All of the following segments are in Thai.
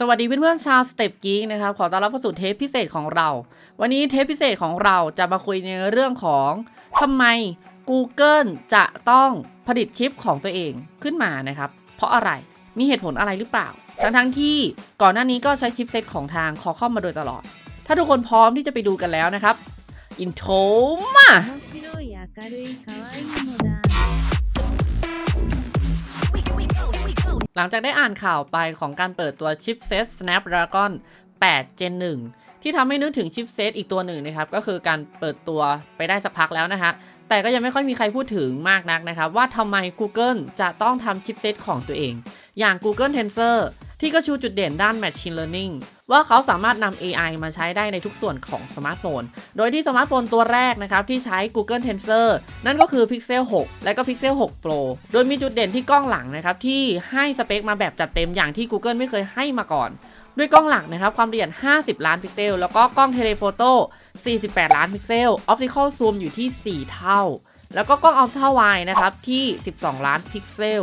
สวัสดีเพื่อนๆชาวสเต็ปกีกนะครับขอต้อนรับเข้าสู่เทปพิเศษของเรา วันนี้เทปพิเศษของเราจะมาคุยในเรื่องของทำไม Google จะต้องผลิตชิปของตัวเองขึ้นมานะครับ เพราะอะไรมีเหตุผลอะไรหรือเปล่า ทั้งๆที่ก่อนหน้านี้ก็ใช้ชิปเซตของทางคอคอมมาโดยตลอด ถ้าทุกคนพร้อมที่จะไปดูกันแล้วนะครับอินโทรมา หลังจากได้อ่านข่าวไปของการเปิดตัวชิปเซต Snapdragon 8 Gen 1 ที่ทำให้นึกถึงชิปเซตอีกตัวหนึ่งนะครับ ก็คือการเปิดตัวไปได้สักพักแล้วนะฮะแต่ก็ยังไม่ค่อยมีใครพูดถึงมากนักนะครับ ว่าทำไม Google จะต้องทำชิปเซตของตัวเอง อย่าง Google Tensor ที่ก็ชูจุดเด่นด้าน Machine Learning ว่าเขาสามารถนำ AI มาใช้ได้ในทุกส่วนของสมาร์ทโฟน โดยที่สมาร์ทโฟนตัวแรกนะครับ ที่ใช้ Google Tensor นั่นก็คือ Pixel 6 และก็ Pixel 6 Pro โดยมีจุดเด่นที่กล้องหลังนะครับ ที่ให้สเปคมาแบบจัดเต็มอย่างที่ Google ไม่เคยให้มาก่อนด้วยกล้องหลักนะครับ ความละเอียด 50 ล้านพิกเซล แล้วก็กล้องเทเลโฟโต้ 48 ล้านพิกเซล ออปติคอลซูมอยู่ที่ 4 เท่า แล้วก็กล้องอัลตร้าไวนะครับที่ 12 ล้านพิกเซล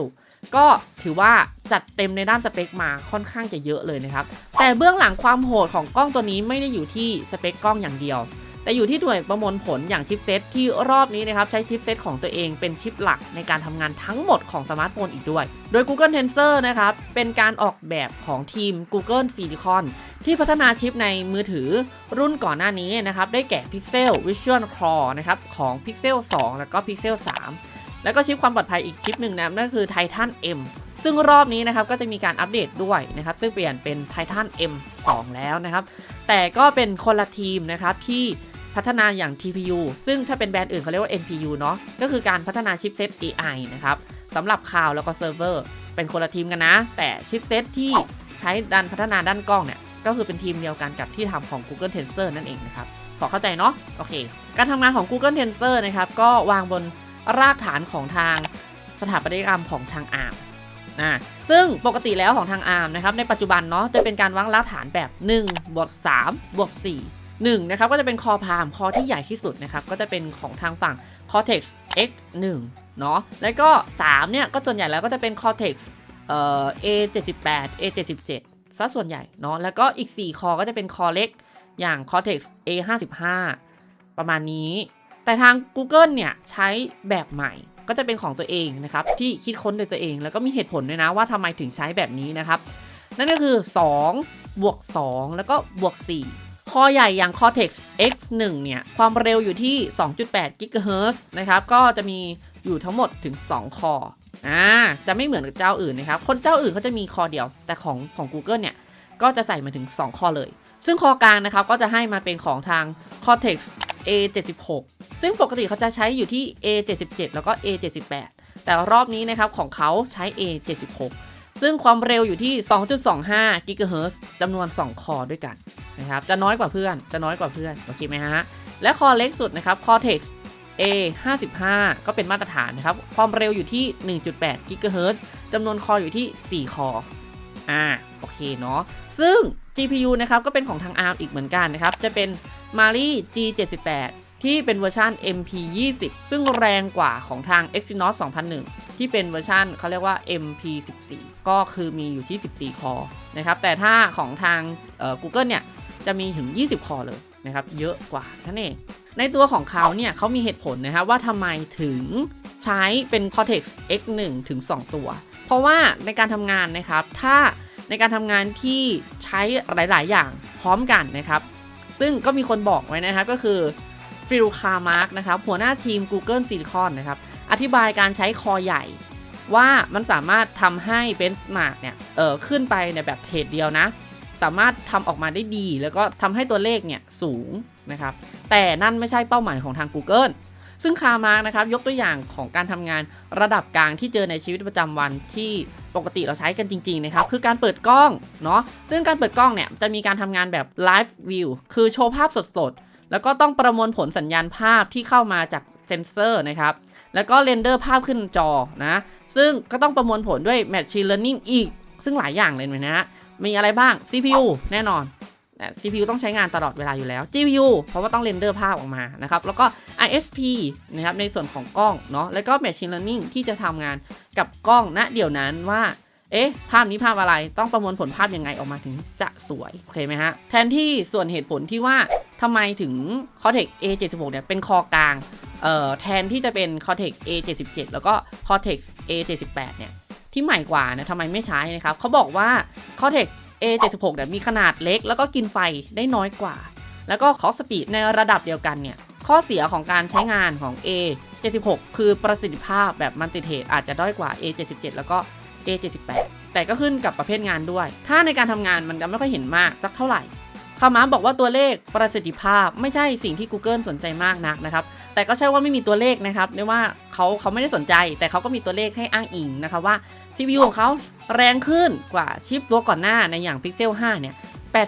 ก็ถือว่าจัดเต็มในด้านสเปคมาค่อนข้างจะเยอะเลยนะครับ แต่เบื้องหลังความโหดของกล้องตัวนี้ไม่ได้อยู่ที่สเปคกล้องอย่างเดียว แต่อยู่ที่หน่วยประมวลผลอย่างชิปเซตที่รอบนี้นะครับใช้ชิปเซตของตัวเองเป็นชิปหลักในการทำงานทั้งหมดของสมาร์ทโฟนอีกด้วย โดย Google Tensor นะครับเป็นการออกแบบของทีม Google Silicon ที่พัฒนาชิปในมือถือรุ่นก่อนหน้านี้นะครับได้แก่ Pixel Visual Core นะครับของ Pixel 2 แล้วก็ Pixel 3 แล้วก็ชิปความปลอดภัยอีกชิปหนึ่งนะนั่นคือ Titan M ซึ่งรอบนี้นะครับก็จะมีการอัปเดตด้วยนะครับซึ่งเปลี่ยนเป็น Titan M2 แล้วนะครับ แต่ก็เป็นคนละทีมนะครับที่พัฒนาอย่าง TPU ซึ่งถ้าเป็นแบรนด์อื่นเขาเรียกว่า NPU เนาะก็คือการพัฒนาชิปเซต AI นะครับสำหรับข่าวแล้วก็เซิร์ฟเวอร์เป็นคนละทีมกันนะ แต่ชิปเซตที่ใช้ดันพัฒนาด้านกล้องเนี่ยก็คือเป็นทีมเดียวกันกับที่ทำของ Google Tensor นั่นเองนะครับพอเข้าใจเนาะโอเค การทำงานของ Google Tensor นะครับก็วางบน รากฐานของทางสถาปัตยกรรมของทาง ARM นะซึ่งปกติแล้วของทาง ARM นะครับในปัจจุบันเนาะจะเป็นการวางรากฐานแบบ1บวก3บวก4 1นะครับก็จะเป็นคอพามคอที่ใหญ่ที่สุดนะครับก็จะเป็นของทางฝั่ง Cortex X1 เนาะแล้วก็3เนี่ยก็ส่วนใหญ่แล้วก็จะเป็น Cortex เอ่อ A78 A77 ซะส่วนใหญ่เนาะแล้วก็อีก 4 คอก็จะเป็นคอเล็กอย่าง Cortex A55 ประมาณนี้ แต่ทาง Google เนี่ยใช้แบบใหม่ก็จะเป็นของตัวเองนะครับที่คิดค้นโดยตัวเอง แล้วก็มีเหตุผลด้วยนะว่าทำไมถึงใช้แบบนี้นะครับ นั่นก็คือ 2 บวก 2 แล้วก็บวก 4 คอใหญ่อย่าง Cortex X1 เนี่ย ความเร็วอยู่ที่ 2.8 GHz นะครับ ก็จะมีอยู่ทั้งหมดถึง 2 คออ่าจะไม่เหมือนกับเจ้าอื่นนะครับ คนเจ้าอื่นเขาจะมีคอเดียว แต่ของของ Google เนี่ย ก็จะใส่มาถึง 2 คอเลย ซึ่งคอกลางนะครับก็จะให้มาเป็นของทาง Cortex A76 ซึ่งปกติเขาจะใช้อยู่ที่ A77 แล้วก็ A78 แต่รอบนี้นะครับของเขาใช้ A76 ซึ่งความเร็วอยู่ที่ 2.25 GHz จำนวน 2 คอด้วยกันนะครับ จะน้อยกว่าเพื่อน จะน้อยกว่าเพื่อน โอเคไหมฮะ และคอเล็กสุดนะครับ Cortex A55 ก็เป็นมาตรฐานนะครับ ความเร็วอยู่ที่ 1.8 GHz จำนวนคออยู่ที่ 4 คอ อ่า โอเคเนาะ ซึ่ง GPU นะครับ ก็เป็นของทาง ARM อีกเหมือนกันนะครับ จะเป็น Mali G78 ที่เป็นเวอร์ชัน MP20 ซึ่งแรงกว่าของทาง Exynos 2001 ที่เป็นเวอร์ชันเขาเรียกว่า MP14 ก็คือมีอยู่ที่ 14 คอนะครับ แต่ถ้าของทาง Google เนี่ย จะมีถึง 20 คอเลยนะครับ เยอะกว่านั่นเอง ในตัวของเขาเนี่ยเขามีเหตุผลนะครับว่าทำไมถึงใช้เป็น Cortex X1 ถึง 2 ตัว เพราะว่าในการทำงานนะครับ ถ้าในการทำงานที่ใช้หลาย ๆ อย่างพร้อมกันนะครับ ซึ่งก็มีคนบอกไว้นะครับก็คือฟิลคาร์มาร์กนะครับหัวหน้าทีม Google Silicon นะครับอธิบายการใช้คอใหญ่ ว่ามันสามารถทำให้ Benchmark เนี่ยเออขึ้นไปในแบบเทรดเดียวนะ สามารถทำออกมาได้ดี แล้วก็ทำให้ตัวเลขเนี่ยสูงนะครับแต่นั่นไม่ใช่เป้าหมายของทาง Google ซึ่งคาร์มาร์กนะครับยกตัวอย่างของการทำงานระดับกลางที่เจอในชีวิตประจำวันที่ ปกติเราใช้กันจริงๆนะครับคือการเปิดกล้องเนาะซึ่งการเปิดกล้องเนี่ยจะมีการทำงานแบบ Live View คือโชว์ภาพสดๆ แล้วก็ต้องประมวลผลสัญญาณภาพที่เข้ามาจากเซนเซอร์นะครับแล้วก็เรนเดอร์ภาพขึ้นจอนะซึ่งก็ต้องประมวลผลด้วย Machine Learning อีก ซึ่งหลายอย่างเลยนะฮะมีอะไรบ้าง CPU แน่นอน CPU ต้องใช้งานตลอดเวลาอยู่แล้ว GPU เพราะว่าต้องเรนเดอร์ภาพออกมานะครับ แล้วก็ ISP นะครับในส่วนของกล้องเนาะ แล้วก็ Machine Learning ที่จะทำงานกับกล้องณเดี๋ยวนั้นว่า เอ๊ะ ภาพนี้ภาพอะไร ต้องประมวลผลภาพยังไงออกมาถึงจะสวย โอเคไหมฮะ แทนที่ส่วนเหตุผลที่ว่าทำไมถึง Cortex A76 เนี่ยเป็นคอกลาง เอ่อ แทนที่จะเป็น Cortex A77 แล้วก็ Cortex A78 เนี่ยที่ใหม่กว่านะทำไมไม่ใช้นะครับเขาบอกว่า Cortex A76 เนี่ยมีขนาดเล็กแล้วก็กินไฟได้น้อยกว่า แล้วก็คอสปีดในระดับเดียวกันเนี่ยข้อเสียของการใช้งานของ A76 คือประสิทธิภาพแบบมัลติเทอาจจะด้อยกว่า A77 แล้วก็ A78 แต่ก็ขึ้นกับประเภทงานด้วย ถ้าในการทำงานมันจะไม่ค่อยเห็นมากสักเท่าไหร่คามาบอกว่าตัวเลขประสิทธิภาพไม่ใช่สิ่งที่ Google สนใจมากนักนะครับ แต่ก็ใช่ว่าไม่มีตัวเลขนะครับเรียกว่าเขาเขาไม่ได้สนใจ แต่เขาก็มีตัวเลขให้อ้างอิงนะครับว่า CPU ของเขา แรงขึ้นกว่าชิปตัวก่อนหน้าในอย่าง Pixel 5 เนี่ย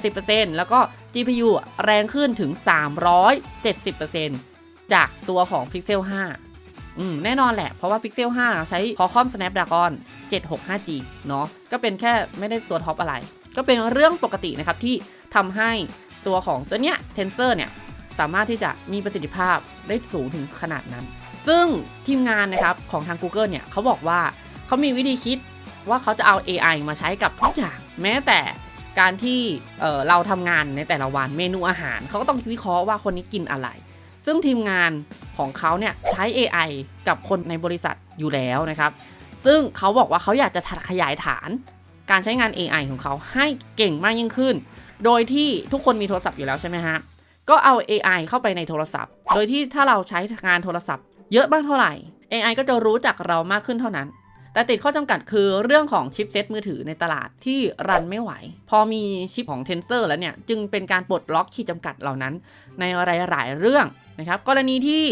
80%แล้วก็ GPU แรงขึ้นถึง 370%จากตัวของ Pixel 5 อืม แน่นอนแหละ เพราะว่า Pixel 5 ใช้ Qualcomm Snapdragon 765G เนาะ ก็เป็นแค่ไม่ได้ตัวท็อปอะไร ก็เป็นเรื่องปกตินะครับที่ทำให้ตัวของตัวเนี้ย Tensor เนี่ย สามารถที่จะมีประสิทธิภาพได้สูงถึงขนาดนั้น ซึ่งทีมงานนะครับของทาง Google เนี่ยเขาบอกว่าเขามีวิธีคิด ว่าเขาจะเอา AI มาใช้กับทุกอย่าง แม้แต่การที่เเราทำงานในแต่ละวันเมนูอาหาร เขาก็ต้องวิเคราะห์ว่าคนนี้กินอะไร ซึ่งทีมงานของเขาเนี่ยใช้ AI กับคนในบริษัทอยู่แล้วนะครับ ซึ่งเขาบอกว่าเขาอยากจะขยายฐาน การใช้งาน AI ของเขาให้เก่งมากยิ่งขึ้น โดยที่ทุกคนมีโทรศัพท์อยู่แล้วใช่ไหมฮะก็เอา AI เข้าไปในโทรศัพท์ โดยที่ถ้าเราใช้งานโทรศัพท์ เยอะบ้างเท่าไหร่ AI ก็จะรู้จักเรามากขึ้นเท่านั้น แต่ติดข้อจำกัดคือเรื่องของชิปเซตมือถือในตลาดที่รันไม่ไหว พอมีชิปของ Tensor แล้วเนี่ย จึงเป็นการปลดล็อกขีดจำกัดเหล่านั้น ในหลายๆเรื่องนะครับกรณีที่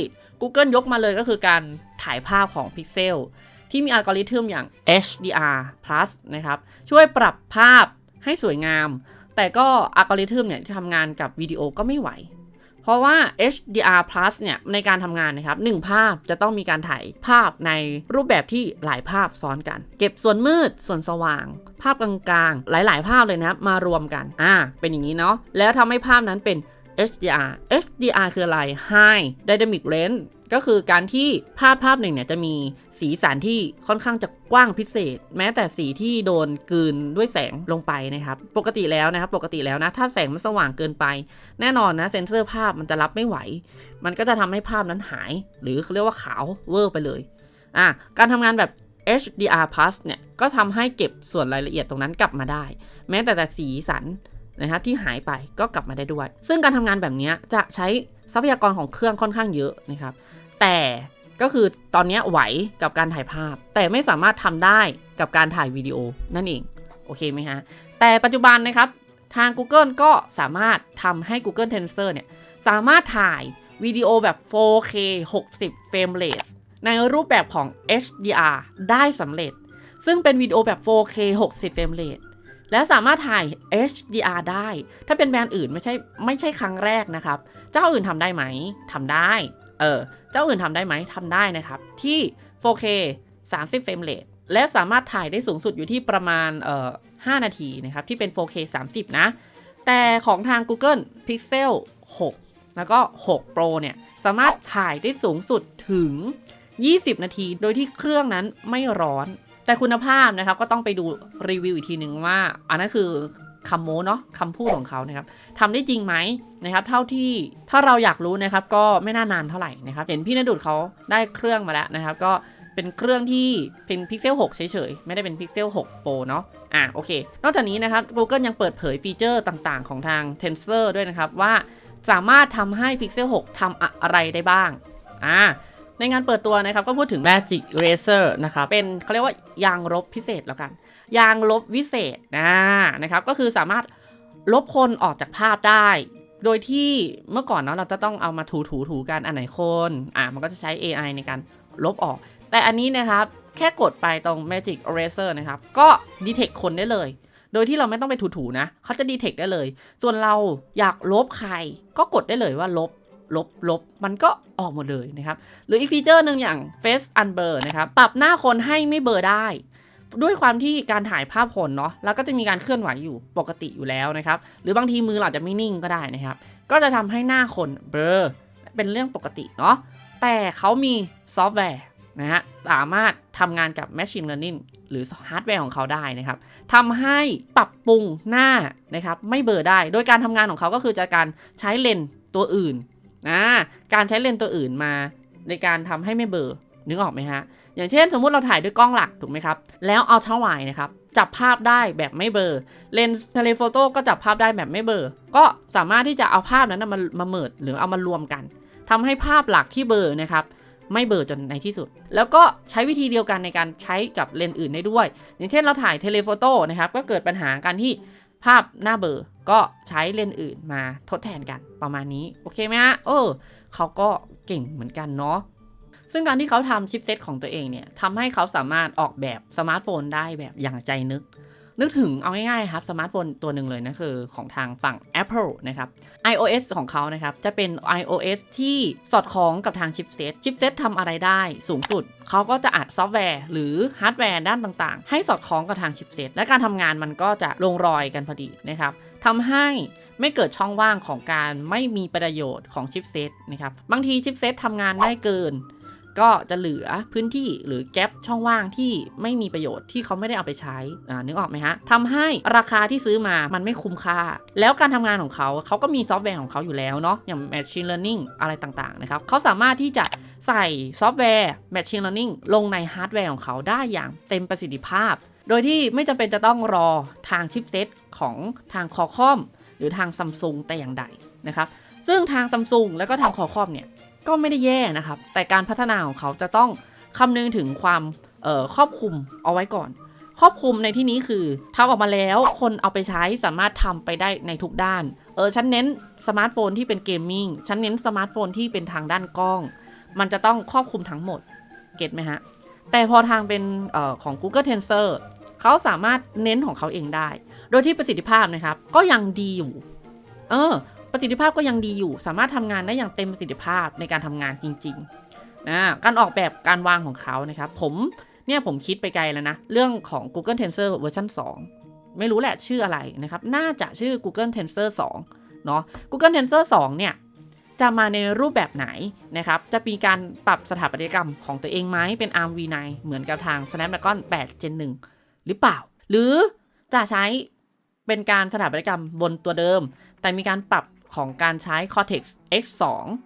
Google ยกมาเลยก็คือการถ่ายภาพของ Pixel ที่มีอัลกอริทึมอย่าง HDR Plus นะครับช่วยปรับภาพให้สวยงาม แต่ก็อัลกอริทึมเนี่ยที่ทำงานกับวิดีโอก็ไม่ไหว เพราะว่า HDR Plus เนี่ยในการทำงานนะครับหนึ่งภาพจะต้องมีการถ่ายภาพในรูปแบบที่หลายภาพซ้อนกัน เก็บส่วนมืดส่วนสว่าง ภาพกลางๆ หลาย ๆ ภาพเลยนะมารวมกันอ่าเป็นอย่างนี้เนาะแล้วทำให้ภาพนั้นเป็น HDR HDR คืออะไร High Dynamic Range ก็คือการที่ภาพภาพหนึ่งเนี่ยจะมีสีสันที่ค่อนข้างจะกว้างพิเศษ แม้แต่สีที่โดนกลืนด้วยแสงลงไปนะครับปกติแล้วนะครับปกติแล้วนะถ้าแสงมันสว่างเกินไป แน่นอนนะเซนเซอร์ภาพมันจะรับไม่ไหว มันก็จะทำให้ภาพนั้นหาย หรือเขาเรียกว่าขาวเวอร์ไปเลยอะการทำงานแบบ HDR Plus เนี่ยก็ทำให้เก็บส่วนรายละเอียดตรงนั้นกลับมาได้ แม้แต่แต่สีสัน นะครับที่หายไปก็กลับมาได้ด้วย ซึ่งการทำงานแบบนี้จะใช้ทรัพยากรของเครื่องค่อนข้างเยอะนะครับ แต่ก็คือตอนนี้ไหวกับการถ่ายภาพ แต่ไม่สามารถทำได้กับการถ่ายวิดีโอนั่นเองโอเคไหมฮะแต่ปัจจุบันนะครับทาง Google ก็สามารถทำให้ Google Tensor เนี่ยสามารถถ่ายวิดีโอแบบ 4K 60 เฟรมเรทในรูปแบบของ HDR ได้สำเร็จ ซึ่งเป็นวิดีโอแบบ 4K 60 เฟรมเรท และสามารถถ่าย HDR ได้ ถ้าเป็นแบรนด์อื่นไม่ใช่ไม่ใช่ครั้งแรกนะครับ เจ้าอื่นทำได้ไหมทำได้ เออ เจ้าอื่นทำได้ไหมทำได้นะครับ ที่ 4K 30เฟรมเรทและสามารถถ่ายได้สูงสุดอยู่ที่ประมาณเอ่อ5นาทีนะครับ ที่เป็น 4K 30 นะ แต่ของทาง Google Pixel 6 แล้วก็ 6 Pro เนี่ย สามารถถ่ายได้สูงสุดถึง 20 นาที โดยที่เครื่องนั้นไม่ร้อน แต่คุณภาพนะครับก็ต้องไปดูรีวิวอีกทีหนึ่งว่า อันนั้นคือคำโม้เนาะคำพูดของเขานะครับทำได้จริงไหมนะครับ เท่าที่ถ้าเราอยากรู้นะครับ ก็ไม่น่านานเท่าไหร่นะครับ เห็นพี่นดุดเขาได้เครื่องมาแล้วนะครับ ก็เป็นเครื่องที่เป็น Pixel 6 เฉยๆ ไม่ได้เป็น Pixel 6 Pro เนาะอะโอเค นอกจากนี้นะครับ Google ยังเปิดเผยฟีเจอร์ต่างๆ ของทาง Tensor ด้วยนะครับ ว่าสามารถทำให้ Pixel 6ทำอะไรได้บ้างอ่า ในงานเปิดตัวนะครับก็พูดถึง Magic Eraser นะครับเป็นเขาเรียกว่ายางลบพิเศษแล้วกัน ยางลบวิเศษนะนะครับก็คือสามารถลบคนออกจากภาพได้ โดยที่เมื่อก่อนเนาะเราจะต้องเอามาถูถูถูๆกันอันไหนคนอ่ามันก็จะใช้ AI ในการลบออก แต่อันนี้นะครับแค่กดไปตรง Magic Eraser นะครับ ก็ดีเทคคนได้เลย โดยที่เราไม่ต้องไปถูๆนะ เขาจะดีเทคได้เลย ส่วนเราอยากลบใคร ก็กดได้เลยว่าลบ ลบลบมันก็ออกหมดเลยนะครับ หรืออีกฟีเจอร์หนึ่งอย่าง Face Unblur นะครับปรับหน้าคนให้ไม่เบลอได้ ด้วยความที่การถ่ายภาพคนเนาะแล้วก็จะมีการเคลื่อนไหวอยู่ปกติอยู่แล้วนะครับ หรือบางทีมือเราอาจจะไม่นิ่งก็ได้นะครับ ก็จะทำให้หน้าคนเบลอเป็นเรื่องปกติเนาะแต่เขามีซอฟต์แวร์นะฮะสามารถทำงานกับ Machine Learning หรือฮาร์ดแวร์ของเขาได้นะครับทำให้ปรับปรุงหน้านะครับไม่เบลอได้ โดยการทำงานของเขาก็คือจะการใช้เลนตัวอื่น นะการใช้เลนส์ตัวอื่นมา ในการทำให้ไม่เบลอนึกออกไหมฮะ อย่างเช่น สมมุติเราถ่ายด้วยกล้องหลักถูกไหมครับ แล้วเอาเท้าไวนะครับจับภาพได้แบบไม่เบลอเลนส์เทเลโฟโต้ก็จับภาพได้แบบไม่เบลอก็สามารถที่จะเอาภาพนั้นมามาเมิดหรือเอามารวมกันทำให้ภาพหลักที่เบลอนะครับไม่เบลอจนในที่สุด แล้วก็ใช้วิธีเดียวกันในการใช้กับเลนส์อื่นได้ด้วย อย่างเช่นเราถ่ายเทเลโฟโต้นะครับก็เกิดปัญหาการที่ ภาพหน้าเบอร์ก็ใช้เลนส์อื่นมาทดแทนกันประมาณนี้ โอเคไหมฮะเออเขาก็เก่งเหมือนกันเนาะซึ่งการที่เขาทำชิปเซตของตัวเองเนี่ยทำให้เขาสามารถออกแบบสมาร์ทโฟนได้แบบอย่างใจนึก นึกถึงเอาง่ายๆครับสมาร์ทโฟนตัวหนึ่งเลยนะคือของทางฝั่ง Apple นะครับ iOS ของเขานะครับ จะเป็น iOS ที่สอดคล้องกับทางชิปเซตชิปเซตทำอะไรได้สูงสุด เขาก็จะอัดซอฟต์แวร์ หรือฮาร์ดแวร์ด้านต่างๆ ให้สอดคล้องกับทางชิปเซตและการทำงานมันก็จะลงรอยกันพอดีนะครับทำให้ไม่เกิดช่องว่างของการไม่มีประโยชน์ของชิปเซตนะครับบางทีชิปเซตทำงานได้เกิน ก็จะเหลือพื้นที่หรือแกลบช่องว่างที่ไม่มีประโยชน์ที่เขาไม่ได้เอาไปใช้อ่านึกออกไหมฮะทำให้ราคาที่ซื้อมามันไม่คุ้มค่า แล้วการทำงานของเขาเขาก็มีซอฟต์แวร์ของเขาอยู่แล้วเนาะอย่าง Machine Learning อะไรต่างๆนะครับเขาสามารถที่จะใส่ซอฟต์แวร์ Machine Learning ลงในฮาร์ดแวร์ของเขาได้อย่างเต็มประสิทธิภาพ โดยที่ไม่จำเป็นจะต้องรอทางชิปเซตของทางคอคอมหรือทางซัมซุงแต่อย่างใดนะครับซึ่งทางซัมซุงแล้วก็ทางคอคอมเนี่ย ก็ไม่ได้แย่นะครับ แต่การพัฒนาของเขาจะต้องคำนึงถึงความครอบคลุมเอาไว้ก่อน ครอบคลุมในที่นี้คือทำออกมาแล้วคนเอาไปใช้สามารถทำไปได้ในทุกด้าน เออฉันเน้นสมาร์ทโฟนที่เป็นเกมมิ่งฉันเน้นสมาร์ทโฟนที่เป็นทางด้านกล้อง มันจะต้องครอบคลุมทั้งหมด เก็ตไหมฮะ แต่พอทางเป็นออของ Google Tensor เขาสามารถเน้นของเขาเองได้ โดยที่ประสิทธิภาพนะครับ ก็ยังดีอยู่ เออ ประสิทธิภาพก็ยังดีอยู่ สามารถทำงานได้อย่างเต็มประสิทธิภาพในการทำงานจริงๆนะการออกแบบการวางของเขานะครับ ผมเนี่ยผมคิดไปไกลแล้วนะ เรื่องของ Google Tensor เวอร์ชัน2 ไม่รู้แหละชื่ออะไรนะครับ น่าจะชื่อ Google Tensor 2 เนาะ Google Tensor 2 เนี่ย จะมาในรูปแบบไหนนะครับ จะมีการปรับสถาปัตยกรรมของตัวเองไหมเป็น ARM V9 เหมือนกับทาง Snapdragon 8 Gen 1 หรือเปล่า หรือจะใช้เป็นการสถาปัตยกรรมบนตัวเดิม แต่มีการปรับ ของการใช้ Cortex X2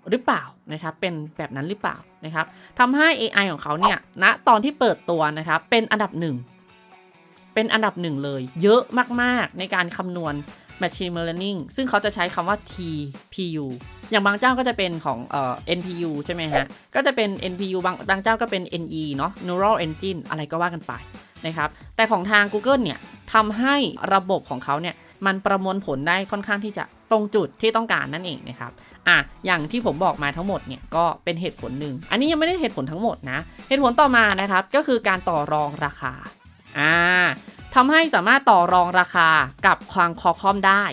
หรือเปล่านะครับ เป็นแบบนั้นหรือเปล่านะครับทำให้ AI ของเขาเนี่ยณตอนที่เปิดตัวนะครับเป็นอันดับหนึ่งเป็นอันดับหนึ่งเลย เยอะมากๆในการคำนวณ Machine Learning ซึ่งเขาจะใช้คำว่า TPU อย่างบางเจ้าก็จะเป็นของเอ่อ NPU ใช่ไหมฮะ ก็จะเป็น NPU บางบางเจ้าก็เป็น NE เนาะ Neural Engine อะไรก็ว่ากันไปนะครับ แต่ของทาง Google เนี่ยทำให้ระบบของเขาเนี่ย มันประมวลผลได้ค่อนข้างที่จะตรงจุดที่ต้องการนั่นเองนะครับ อะ อย่างที่ผมบอกมาทั้งหมดเนี่ยก็เป็นเหตุผลหนึ่ง อันนี้ยังไม่ได้เหตุผลทั้งหมดนะ เหตุผลต่อมานะครับก็คือการต่อรองราคา อ่าทำให้สามารถต่อรองราคากับความคอคอมได้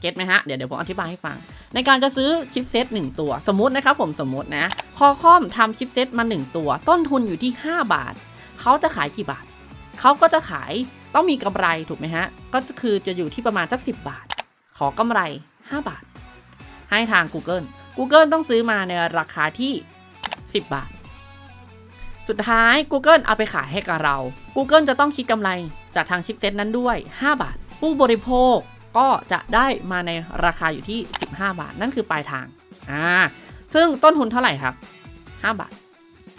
เก็ตไหมฮะ เดี๋ยวเดี๋ยวผมอธิบายให้ฟัง ในการจะซื้อชิปเซต1ตัว สมมตินะครับผมสมมตินะ คอคอมทำชิปเซตมา 1 ตัว ต้นทุนอยู่ที่ 5 บาท เขาจะขายกี่บาท เขาก็จะขาย ต้องมีกำไรถูกไหมฮะ ก็คือจะอยู่ที่ประมาณสัก 10 บาท ขอกำไร 5 บาท ให้ทาง Google Google ต้องซื้อมาในราคาที่ 10 บาท สุดท้าย Google เอาไปขายให้กับเรา Google จะต้องคิดกำไรจากทางชิปเซตนั้นด้วย 5 บาท ผู้บริโภคก็จะได้มาในราคาอยู่ที่ 15 บาท นั่นคือปลายทาง อ่า ซึ่งต้นทุนเท่าไหร่ครับ 5 บาท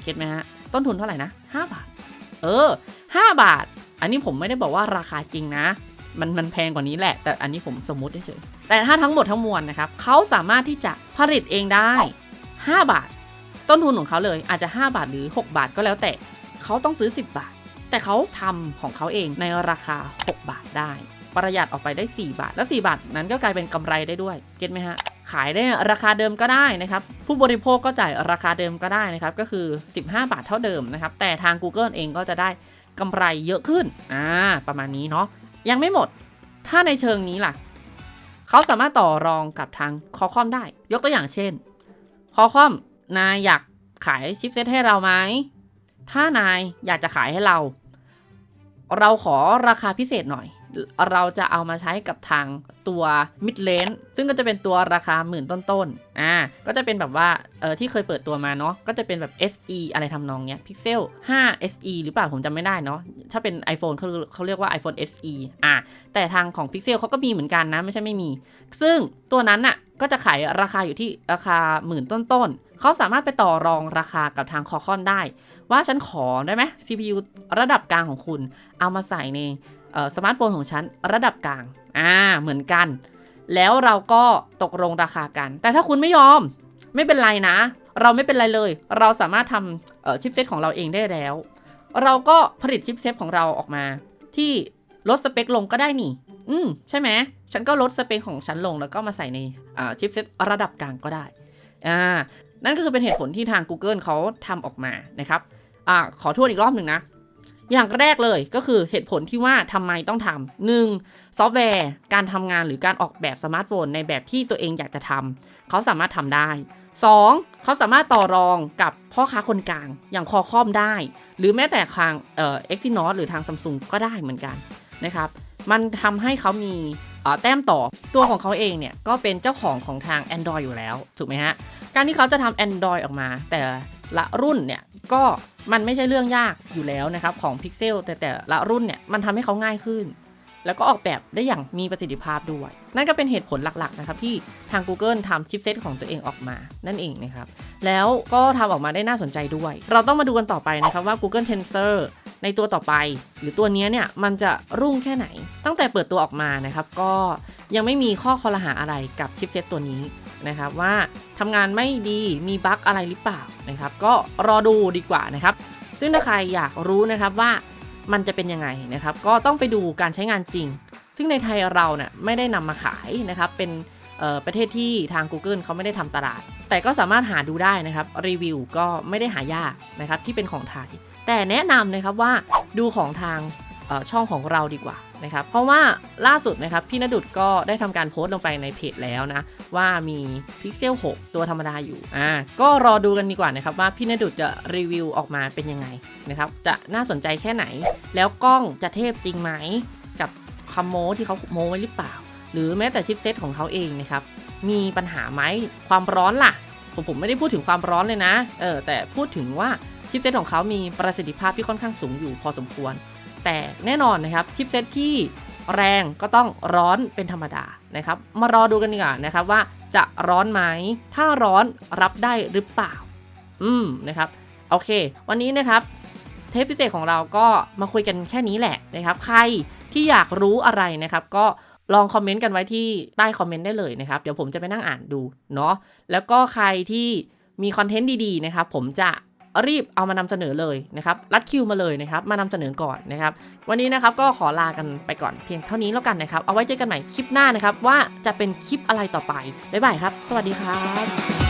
เก็ตไหมฮะ ต้นทุนเท่าไหร่นะ 5 บาท เออ 5 บาท อันนี้ผมไม่ได้บอกว่าราคาจริงนะ มันมันแพงกว่านี้แหละ แต่อันนี้ผมสมมติเฉยๆแต่ถ้าทั้งหมดทั้งมวลนะครับเขาสามารถที่จะผลิตเองได้ 5 บาท ต้นทุนของเขาเลยอาจจะ 5 บาทหรือ 6 บาทก็แล้วแต่เขาต้องซื้อ 10 บาท แต่เขาทำของเขาเองในราคา 6 บาทได้ ประหยัดออกไปได้ 4 บาท แล้ว 4 บาทนั้นก็กลายเป็นกำไรได้ด้วย เก็ตไหมฮะขายได้ราคาเดิมก็ได้นะครับ ผู้บริโภคก็จ่ายราคาเดิมก็ได้นะครับ ก็คือ 15 บาทเท่าเดิมนะครับ แต่ทาง Google เองก็จะได้ กำไรเยอะขึ้นอ่าประมาณนี้เนาะยังไม่หมด ถ้าในเชิงนี้ล่ะ เขาสามารถต่อรองกับทางคอคอมได้ ยกตัวอย่างเช่นคอคอมนายอยากขายชิปเซตให้เราไหมถ้านายอยากจะขายให้เรา เราขอราคาพิเศษหน่อย เราจะเอามาใช้กับทางตัว mid range ซึ่งก็จะเป็นตัวราคาหมื่นต้นๆ อ่า ก็จะเป็นแบบว่า เออที่เคยเปิดตัวมาเนาะ ก็จะเป็นแบบ SE อะไรทำนองเนี้ย Pixel 5 SE หรือเปล่าผมจำไม่ได้เนาะ ถ้าเป็น iPhone เขาเขาเรียกว่า iPhone SE อ่าแต่ทางของ Pixel เขาก็มีเหมือนกันนะ ไม่ใช่ไม่มี ซึ่งตัวนั้นน่ะ ก็จะขายราคาอยู่ที่ราคาหมื่นต้นๆเขาสามารถไปต่อรองราคากับทางคอคอนได้ ว่าฉันขอได้ไหม CPU ระดับกลางของคุณ เอามาใส่ในสมาร์ทโฟนของฉันระดับกลาง อ่า เหมือนกัน แล้วเราก็ตกลงราคากัน แต่ถ้าคุณไม่ยอม ไม่เป็นไรนะ เราไม่เป็นไรเลย เราสามารถทำชิปเซตของเราเองได้แล้ว เราก็ผลิตชิปเซตของเราออกมา ที่ ลดสเปคลงก็ได้นี่ อืมใช่ไหมฉันก็ลดสเปคของฉันลงแล้วก็มาใส่ในชิปเซตระดับกลางก็ได้อ่านั่นก็คือเป็นเหตุผลที่ทาง Google เขาทำออกมานะครับอ่าขอทวนอีกรอบหนึ่งนะ อย่างแรกเลยก็คือเหตุผลที่ว่าทำไมต้องทำหนึ่งซอฟต์แวร์ การทำงานหรือการออกแบบสมาร์ทโฟน ในแบบที่ตัวเองอยากจะทำเขาสามารถทำได้ 2. เขาสามารถต่อรองกับพ่อค้าคนกลาง อย่างคอคอมได้ หรือแม้แต่ทางเอ่อ Exynos หรือทางซัมซุงก็ได้เหมือนกัน นะครับ มันทำให้เขามีแต้มต่อตัวของเขาเองเนี่ย ก็เป็นเจ้าของของทาง Android อยู่แล้ว ถูกไหมฮะ การที่เขาจะทำ Android ออกมา แต่ละรุ่นเนี่ย ก็มันไม่ใช่เรื่องยากอยู่แล้วนะครับ ของ Pixel แต่แต่ละรุ่นเนี่ย มันทำให้เขาง่ายขึ้น แล้วก็ออกแบบได้อย่างมีประสิทธิภาพด้วย นั่นก็เป็นเหตุผลหลักๆนะครับที่ทาง Google ทำชิปเซตของตัวเองออกมา นั่นเองนะครับ แล้วก็ทำออกมาได้น่าสนใจด้วย เราต้องมาดูกันต่อไปนะครับว่า Google Tensor ในตัวต่อไป หรือตัวนี้เนี่ยมันจะรุ่งแค่ไหน ตั้งแต่เปิดตัวออกมานะครับ ก็ยังไม่มีข้อคอรหาอะไรกับชิปเซตตัวนี้นะครับว่าทำงานไม่ดีมีบั๊กอะไรหรือเปล่านะครับ ก็รอดูดีกว่านะครับ ซึ่งถ้าใครอยากรู้นะครับว่ามันจะเป็นยังไงนะครับ ก็ต้องไปดูการใช้งานจริง ซึ่งในไทยเราเนี่ยไม่ได้นำมาขายนะครับ เป็นประเทศที่ทาง Google เขาไม่ได้ทำตลาด แต่ก็สามารถหาดูได้นะครับ รีวิวก็ไม่ได้หายากนะครับที่เป็นของไทย แต่แนะนำนะครับว่าดูของทางช่องของเราดีกว่านะครับ เพราะว่าล่าสุดนะครับพี่นดุดก็ได้ทำการโพสต์ลงไปในเพจแล้วนะ ว่ามี Pixel 6ตัวธรรมดาอยู่อ่าก็รอดูกันดีกว่านะครับว่าพี่นดุดจะรีวิวออกมาเป็นยังไงนะครับจะน่าสนใจแค่ไหน แล้วกล้องจะเทพจริงไหมกับคำโม้ที่เขาโม้ไว้หรือเปล่า หรือแม้แต่ชิปเซตของเขาเองนะครับมีปัญหาไหมความร้อนล่ะ ผมผมไม่ได้พูดถึงความร้อนเลยนะเออแต่พูดถึงว่า ชิปเซตของเขามีประสิทธิภาพที่ค่อนข้างสูงอยู่พอสมควร แต่แน่นอนนะครับชิปเซตที่แรงก็ต้องร้อนเป็นธรรมดานะครับ มารอดูกันดีกว่านะครับว่าจะร้อนไหม ถ้าร้อนรับได้หรือเปล่า อืมนะครับโอเค วันนี้นะครับ เทปพิเศษของเราก็มาคุยกันแค่นี้แหละนะครับ ใครที่อยากรู้อะไรนะครับ ก็ลองคอมเมนต์กันไว้ที่ใต้คอมเมนต์ได้เลยนะครับ เดี๋ยวผมจะไปนั่งอ่านดูเนาะแล้วก็ใครที่มีคอนเทนต์ดีๆนะครับ ผมจะ รีบเอามานำเสนอเลยนะครับรัดคิวมาเลยนะครับมานำเสนอก่อนนะครับวันนี้นะครับก็ขอลากันไปก่อนเพียงเท่านี้แล้วกันนะครับ เอาไว้เจอกันใหม่คลิปหน้านะครับว่าจะเป็นคลิปอะไรต่อไปบ๊ายบายครับ สวัสดีครับ